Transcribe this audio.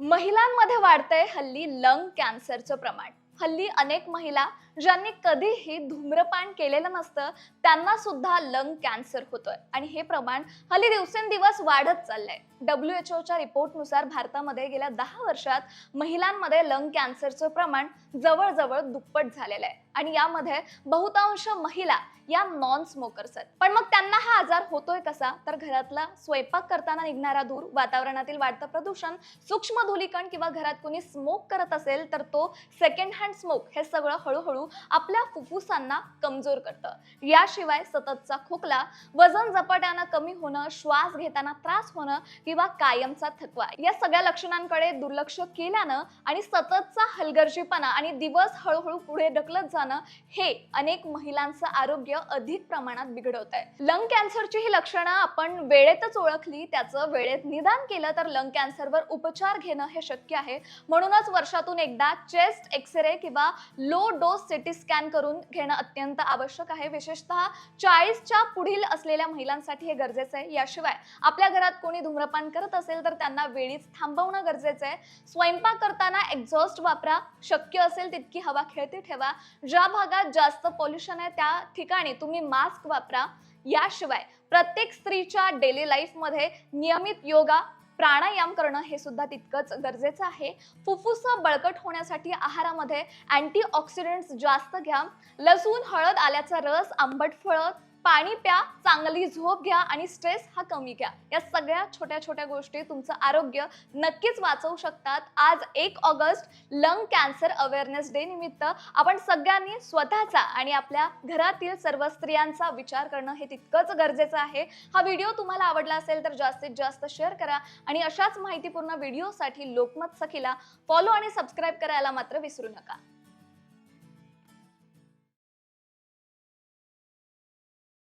महिलांमध्ये वाढतंय हल्ली लंग कॅन्सरचं प्रमाण. हल्ली अनेक महिला ज्यांनी कधीही धूम्रपान केलेलं नसतं त्यांना सुद्धा लंग कॅन्सर होतोय. आणि हे प्रमाण हल्ली दिवसेंदिवस वाढत चाललंय. डब्ल्यू एच ओच्या रिपोर्टनुसार भारतामध्ये गेल्या दहा वर्षात महिलांमध्ये लंग कॅन्सरचं प्रमाण जवळजवळ दुप्पट झालेलं आहे. आणि यामध्ये बहुतांश महिला या नॉन स्मोकर्स आहेत. पण मग त्यांना हा आजार होतोय कसा? तर घरातला स्वयंपाक करताना निघणारा धूर वातावरणातील वाढतं प्रदूषण सूक्ष्म धुलीकण किंवा घरात कोणी स्मोक करत असेल तर तो सेकंड हँड स्मोक हे सगळं हळूहळू आपल्या फुफ्फुसांना कमजोर करतं. याशिवाय सततचा खोकला वजन झपाट्यानं कमी होणं श्वास घेताना त्रास होणं किंवा कायमचा थकवा या सगळ्या लक्षणांकडे दुर्लक्ष केल्यानं आणि सततचा हलगर्जीपणा आणि दिवस हळूहळू पुढे ढकलत जाणं हे अनेक महिलांचं आरोग्य अधिक प्रमाणात बिघडवत आहे लंग कॅन्सरची ही लक्षणं आपण वेळेतच ओळखली त्याचं वेळेत निदान केलं तर लंग कॅन्सरवर उपचार घेणं हे शक्य आहे. म्हणूनच वर्षातून एकदा चेस्ट एक्सरे किंवा लो डोस सिटी स्कॅन करून घेणं अत्यंत आवश्यक आहे. विशेषतः चाळीसच्या पुढील असलेल्या महिलांसाठी हे गरजेचं आहे. याशिवाय आपल्या घरात कोणी धूम्रपान करत असेल तर त्यांना वेळीच थांबवणं गरजेचं आहे. स्वयंपाक करताना एक्झॉस्ट वापरा. शक्य असेल तितकी हवा खेळती ठेवा. ज्या भागात जास्त पॉल्युशन आहे त्या ठिकाणी तुम्ही मास्क वापरा. याशिवाय प्रत्येक स्त्रीच्या डेली लाईफमध्ये नियमित योगा प्राणायाम करणं हे सुद्धा तितकंच गरजेचं आहे. फुफ्फुसं बळकट होण्यासाठी आहारामध्ये अँटीऑक्सिडंट्स जास्त घ्या. लसूण हळद आल्याचा रस आंबट फळं पाणी प्या चांगली झोप घ्या आणि स्ट्रेस हा कमी घ्या. या सगळ्या छोट्या छोट्या गोष्टी तुमचं आरोग्य नक्कीच वाचवू शकतात. आज एक August lung cancer awareness day निमित्त आपण सगळ्यांनी स्वतःचा आणि आपल्या घरातील सर्व स्त्रियांचा विचार करणं हे तितकंच गरजेचं आहे. हा व्हिडिओ तुम्हाला आवडला असेल तर जास्तीत जास्त शेअर करा आणि अशाच माहितीपूर्ण व्हिडिओसाठी लोकमत सखीला फॉलो आणि सबस्क्राईब करायला मात्र विसरू नका.